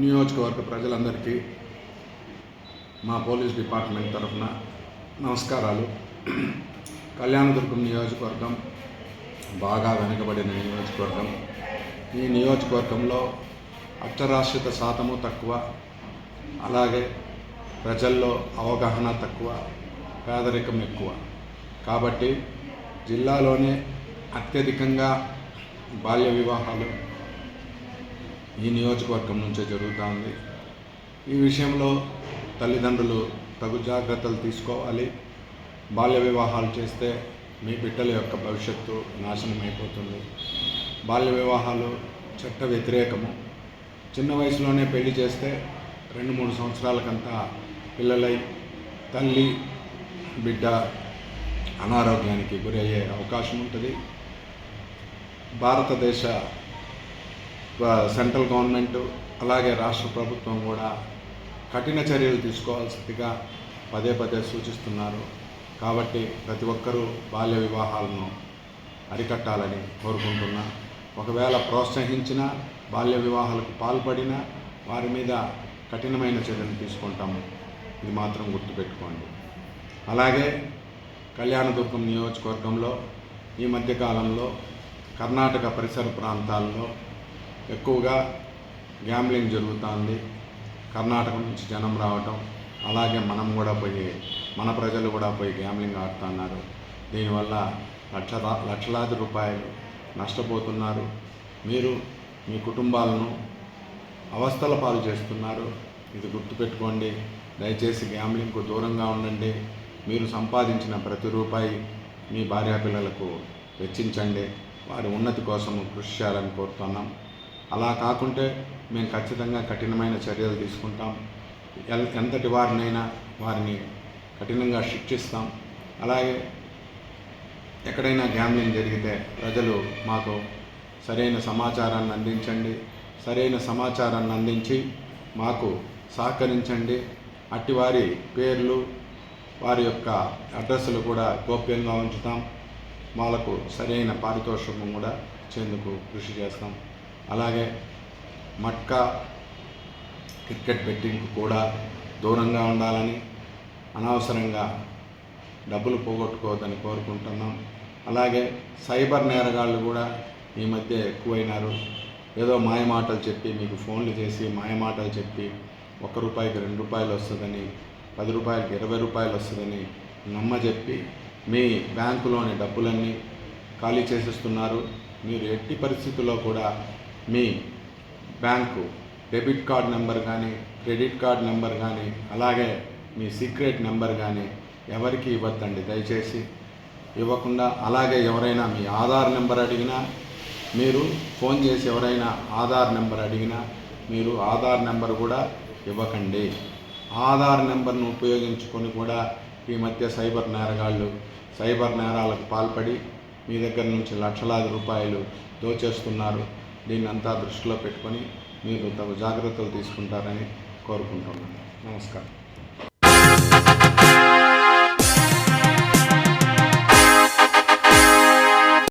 నియోజకవర్గ ప్రజలందరికీ మా పోలీస్ డిపార్ట్మెంట్ తరఫున నమస్కారాలు. కళ్యాణదుర్గం నియోజకవర్గం బాగా వెనుకబడిన నియోజకవర్గం. ఈ నియోజకవర్గంలో అక్షరాస్యత శాతము తక్కువ అలాగే ప్రజల్లో అవగాహన తక్కువ పేదరికం ఎక్కువ. కాబట్టి జిల్లాలోనే అత్యధికంగా బాల్య వివాహాలు ఈ నియోజకవర్గం నుంచే జరుగుతుంది. ఈ విషయంలో తల్లిదండ్రులు తగు జాగ్రత్తలు తీసుకోవాలి. బాల్య వివాహాలు చేస్తే మీ బిడ్డల యొక్క భవిష్యత్తు నాశనం అయిపోతుంది. బాల్య వివాహాలు చట్ట వ్యతిరేకము. చిన్న వయసులోనే పెళ్ళి చేస్తే రెండు మూడు సంవత్సరాలకంతా పిల్లలై తల్లి బిడ్డ అనారోగ్యానికి గురయ్యే అవకాశం ఉంటుంది. భారతదేశ సెంట్రల్ గవర్నమెంట్ అలాగే రాష్ట్ర ప్రభుత్వం కూడా కఠిన చర్యలు తీసుకోవాల్సిందిగా పదే పదే సూచిస్తున్నారు. కాబట్టి ప్రతి ఒక్కరూ బాల్య వివాహాలను అరికట్టాలని కోరుకుంటున్నా. ఒకవేళ ప్రోత్సహించిన బాల్య వివాహాలకు పాల్పడిన వారి మీద కఠినమైన చర్యలు తీసుకుంటాము. ఇది మాత్రం గుర్తుపెట్టుకోండి. అలాగే కళ్యాణదుర్గం నియోజకవర్గంలో ఈ మధ్యకాలంలో కర్ణాటక పరిసర ప్రాంతాల్లో ఎక్కువగా గ్యాంబ్లింగ్ జరుగుతుంది. కర్ణాటక నుంచి జనం రావటం అలాగే మనం కూడా పోయి మన ప్రజలు కూడా పోయి గ్యాంబ్లింగ్ ఆడుతున్నారు. దీనివల్ల లక్ష లక్షలాది రూపాయలు నష్టపోతున్నారు. మీరు మీ కుటుంబాలను అవస్థల పాలు చేస్తున్నారు. ఇది గుర్తుపెట్టుకోండి. దయచేసి గ్యాంబ్లింగ్కు దూరంగా ఉండండి. మీరు సంపాదించిన ప్రతి రూపాయి మీ భార్యా పిల్లలకు వెచ్చించండి. వారి ఉన్నతి కోసం కృషి చేయాలని కోరుతున్నాం. అలా కాకుంటే మేము ఖచ్చితంగా కఠినమైన చర్యలు తీసుకుంటాం. ఎంతటి వారినైనా వారిని కఠినంగా శిక్షిస్తాం. అలాగే ఎక్కడైనా గ్యాంబ్లింగ్ జరిగితే ప్రజలు మాకు సరైన సమాచారాన్ని అందించండి. సరైన సమాచారాన్ని అందించి మాకు సహకరించండి. అట్టి వారి పేర్లు వారి యొక్క అడ్రస్లు కూడా గోప్యంగా ఉంచుతాం. వాళ్ళకు సరైన పారితోషికం కూడా ఇచ్చేందుకు కృషి చేస్తాం. అలాగే మట్కా క్రికెట్ బెట్టింగ్ కూడా దూరంగా ఉండాలని అనవసరంగా డబ్బులు పోగొట్టుకోవద్దని కోరుకుంటున్నాం. అలాగే సైబర్ నేరగాళ్ళు కూడా ఈ మధ్య ఎక్కువైనారు. ఏదో మాయమాటలు చెప్పి మీకు ఫోన్లు చేసి మాయమాటలు చెప్పి ఒక్క రూపాయికి రెండు రూపాయలు వస్తుందని పది రూపాయలకి ఇరవై రూపాయలు వస్తుందని నమ్మజెప్పి మీ బ్యాంకులోని డబ్బులన్నీ ఖాళీ చేసేస్తున్నారు. మీరు ఎట్టి పరిస్థితుల్లో కూడా మీ బ్యాంకు డెబిట్ కార్డ్ నెంబర్ కానీ క్రెడిట్ కార్డ్ నెంబర్ కానీ అలాగే మీ సీక్రెట్ నెంబర్ కానీ ఎవరికి ఇవ్వద్దండి? దయచేసి ఇవ్వకుండా అలాగే ఎవరైనా మీ ఆధార్ నెంబర్ అడిగినా మీరు ఫోన్ చేసి ఎవరైనా ఆధార్ నెంబర్ అడిగినా మీరు ఆధార్ నెంబర్ కూడా ఇవ్వకండి. ఆధార్ నెంబర్ను ఉపయోగించుకొని కూడా ఈ మధ్య సైబర్ నేరగాళ్ళు సైబర్ నేరాలకు పాల్పడి మీ దగ్గర నుంచి లక్షలాది రూపాయలు దోచేస్తున్నారు. దీన్ని అంతా దృష్టిలో పెట్టుకొని మీరు తగు జాగ్రత్తలు తీసుకుంటారని కోరుకుంటున్నాను. నమస్కారం.